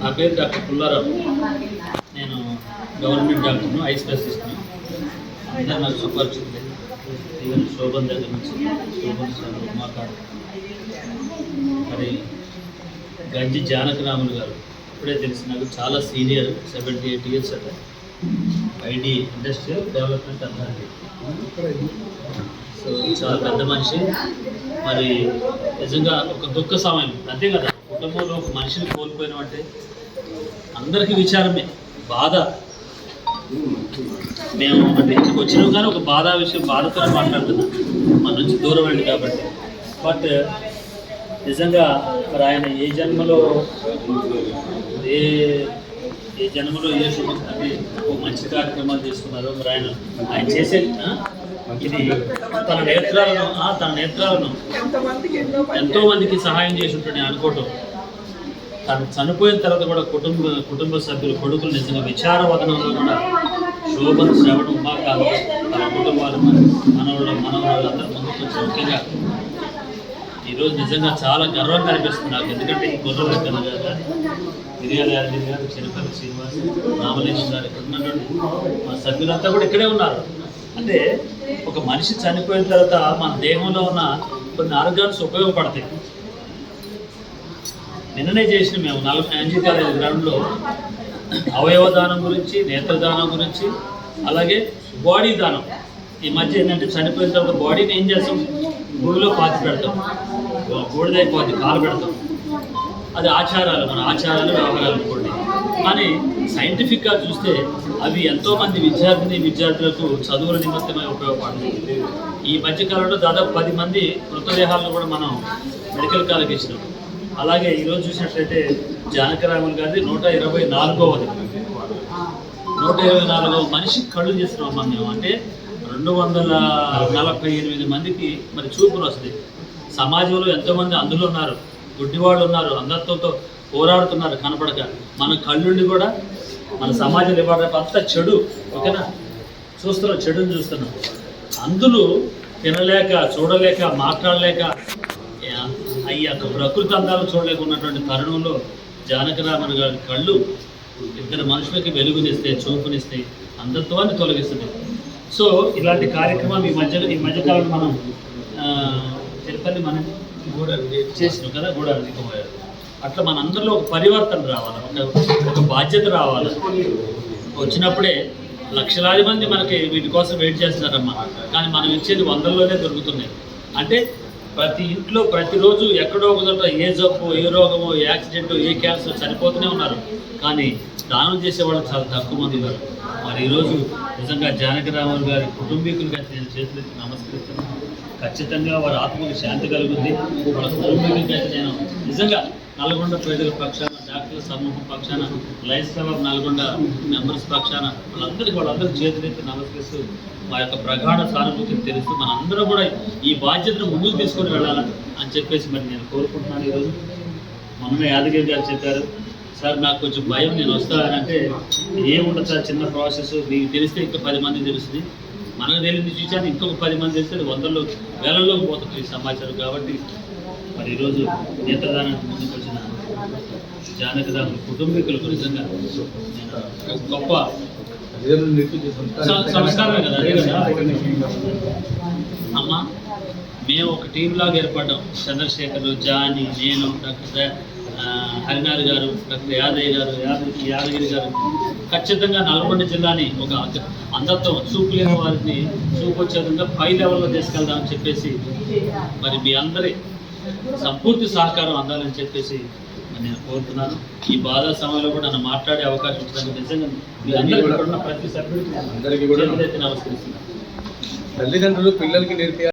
నా పేరు డాక్టర్ పుల్లారావు. నేను గవర్నమెంట్ డాక్టర్ను ఐ స్పెషలిస్ట్ను. అందరూ నాకు సుపరిచితులే ఈవెన్ శోభన్ దగ్గర నుంచి శోభన్ సార్ ఉమాకాంత్ మరి గంజి జానకరాములు గారు ఇప్పుడే తెలిసి నాకు చాలా సీనియర్ సెవెంటీ ఎయిట్ ఇయర్స్ అట. ID industrial development authority. So చాలా పెద్ద మనిషి. మరి నిజంగా ఒక దుఃఖ సమయం. అంతే కదా కుటుంబంలో ఒక మనిషిని కోల్పోయినామంటే అందరికీ విచారమే. బాధ. మేము అంటే ఇంటికి వచ్చినాం కానీ ఒక బాధ విషయం బాధతో మాట్లాడుతున్నాం. మన నుంచి దూరం అండి కాబట్టి. బట్ నిజంగా మరి ఆయన ఏ జన్మలో ఏ ఏ జన్మలో ఏ శుభ అంటే ఒక మంచి కార్యక్రమాలు తీసుకున్నారో మరి ఆయన ఆయన చేసే ఇది తన నేత్రాలను తన నేత్రాలను ఎంతో మందికి సహాయం చేసి ఉంటాడు అనుకోవటం. తను చనిపోయిన తర్వాత కూడా కుటుంబ కుటుంబ సభ్యులు కొడుకులు నిజంగా విచారవదనంలో కూడా శోభన్ శ్రవణ ఉమాకాంత్ తన కుటుంబాలు మనవాళ్ళు మనవాళ్ళు అందరూ ముందుకు వచ్చి ముఖ్యంగా ఈరోజు నిజంగా చాలా గర్వంగా అనిపిస్తుంది నాకు. ఎందుకంటే ఈ గొర్రెల వెంకన్న గారు కానీ మిరియాల యాదగిరి గారు చిరపల్లి శ్రీనివాస్ రామలేశ్వర గారు ఇక్కడ ఉన్నటువంటి మా సభ్యులంతా కూడా ఇక్కడే ఉన్నారు. అంటే ఒక మనిషి చనిపోయిన తర్వాత మన దేహంలో ఉన్న కొన్ని ఆరోగ్యాలు ఉపయోగపడతాయి. నిన్ననే చేసిన మేము నలభై ఎన్జీ కాలేజ్ గ్రౌండ్లో అవయవ దానం గురించి నేత్రదానం గురించి అలాగే బాడీ దానం. ఈ మధ్య ఏంటంటే చనిపోయిన తర్వాత బాడీని ఏం చేస్తాం? గుడిలో పాతి పెడతాం. బూడిదైపోద్ది కాలు పెడతాం. అది ఆచారాలు మన ఆచారాలు వ్యవహారాలు కొన్ని కానీ సైంటిఫిక్గా చూస్తే అవి ఎంతోమంది విద్యార్థిని విద్యార్థులకు చదువుల నిమిత్తమై ఉపయోగపడుతుంది. ఈ మధ్యకాలంలో దాదాపు పది మంది మృతదేహాలను కూడా మనం మెడికల్ కాలేజ్ ఇచ్చినాం. అలాగే ఈరోజు చూసినట్లయితే జానకరామన్ గారిది నూట ఇరవై నాలుగవది నూట ఇరవై నాలుగవ మనిషి కళ్ళు చేస్తున్నాం మనం అంటే రెండు వందల నలభై ఎనిమిది మందికి మరి చూపులు వస్తుంది సమాజంలో ఎంతోమంది అందులో ఉన్నారు గుడ్డివాళ్ళు ఉన్నారు అందరితో పోరాడుతున్నారు కనపడక. మన కళ్ళుండి కూడా మన సమాజం ఇవ్వడం అంతా చెడు ఓకేనా? చూస్తున్నాం చెడుని చూస్తున్నాం. అందులో తినలేక చూడలేక మాట్లాడలేక ఈ యొక్క ప్రకృతి అందాలు చూడలేకున్నటువంటి తరుణంలో జానకరామన్ గారి కళ్ళు ఇద్దరు మనుషులకి వెలుగునిస్తే చూపునిస్తే అంధత్వాన్ని తొలగిస్తుంది. సో ఇలాంటి కార్యక్రమం ఈ మధ్య ఈ మధ్యకాలంలో మనం తిరుపతి మనం చేసినాం కదా కూడా దిక్కుపోయారు అట్లా మనందరిలో ఒక పరివర్తన రావాలి ఒక ఒక బాధ్యత రావాలి. వచ్చినప్పుడే లక్షలాది మంది మనకి వీటి కోసం వెయిట్ చేస్తున్నారమ్మా. కానీ మనం ఇచ్చేది వందల్లోనే దొరుకుతున్నాయి. అంటే ప్రతి ఇంట్లో ప్రతిరోజు ఎక్కడో ఒక చోట ఏ జబ్బు ఏ రోగమో ఏ యాక్సిడెంట్ ఏ క్యాన్సర్ చనిపోతూనే ఉన్నారు. కానీ దానం చేసే వాళ్ళు చాలా తక్కువ మంది ఉన్నారు. మరి ఈరోజు నిజంగా జానకరామన్ గారి కుటుంబీకులుగా నేను చేతులెత్తి నమస్కరిస్తున్నాను. ఖచ్చితంగా వారి ఆత్మకు శాంతి కలుగుద్ది. వాళ్ళ కుటుంబీకులకైతే నేను నిజంగా నల్గొండ ప్రజల పక్షాన డాక్టర్ల సమూహం పక్షాన లైఫ్ క్లబ్ నల్గొండ మెంబర్స్ పక్షాన వాళ్ళందరికీ వాళ్ళందరూ చేతులెత్తి నమస్కరిస్తూ మా యొక్క ప్రగాఢ సానుభూతిని తెలుస్తూ మనందరం కూడా ఈ బాధ్యతను ముందుకు తీసుకొని వెళ్ళాలని అని చెప్పేసి మరి నేను కోరుకుంటున్నాను ఈరోజు. మొన్న యాదగిరి గారు చెప్పారు సార్ నాకు కొంచెం భయం నేను వస్తానంటే ఏముండదు సార్ చిన్న ప్రాసెస్ మీకు తెలిస్తే ఇంకా పది మంది తెలుస్తుంది. మనకు తెలియదు చూసాను ఇంకొక పది మంది తెలిస్తే అది వందల్లో వేలల్లోకి పోతుంది ఈ సమాచారం కాబట్టి మరి ఈరోజు నేత్రదానానికి ముందుకు వచ్చిన జానకదాముల కుటుంబీకులకు నిజంగా గొప్ప సంస్కారమే కదా అదే కదా? అమ్మ మేము ఒక టీం లాగా ఏర్పడ్డాం. చంద్రశేఖర్ జాని నేను డాక్టర్ హరినాథ్ గారు డాక్టర్ యాదయ్య గారు యాదగిరి యాదగిరి గారు. ఖచ్చితంగా నల్గొండ జిల్లాని ఒక అందత్వం చూపు లేని వారిని చూపు వచ్చే విధంగా పై లెవెల్లో తీసుకెళ్దామని చెప్పేసి మరి మీ అందరి సంపూర్తి సహకారం అందాలని చెప్పేసి నేను కోరుతున్నాను. ఈ బాధా సమయంలో కూడా నన్ను మాట్లాడే అవకాశం ఇచ్చినందుకు నిజంగా ప్రతి సభ్యుడికి నమస్కరిస్తున్నాను. తల్లిదండ్రులు పిల్లలకి నేర్పే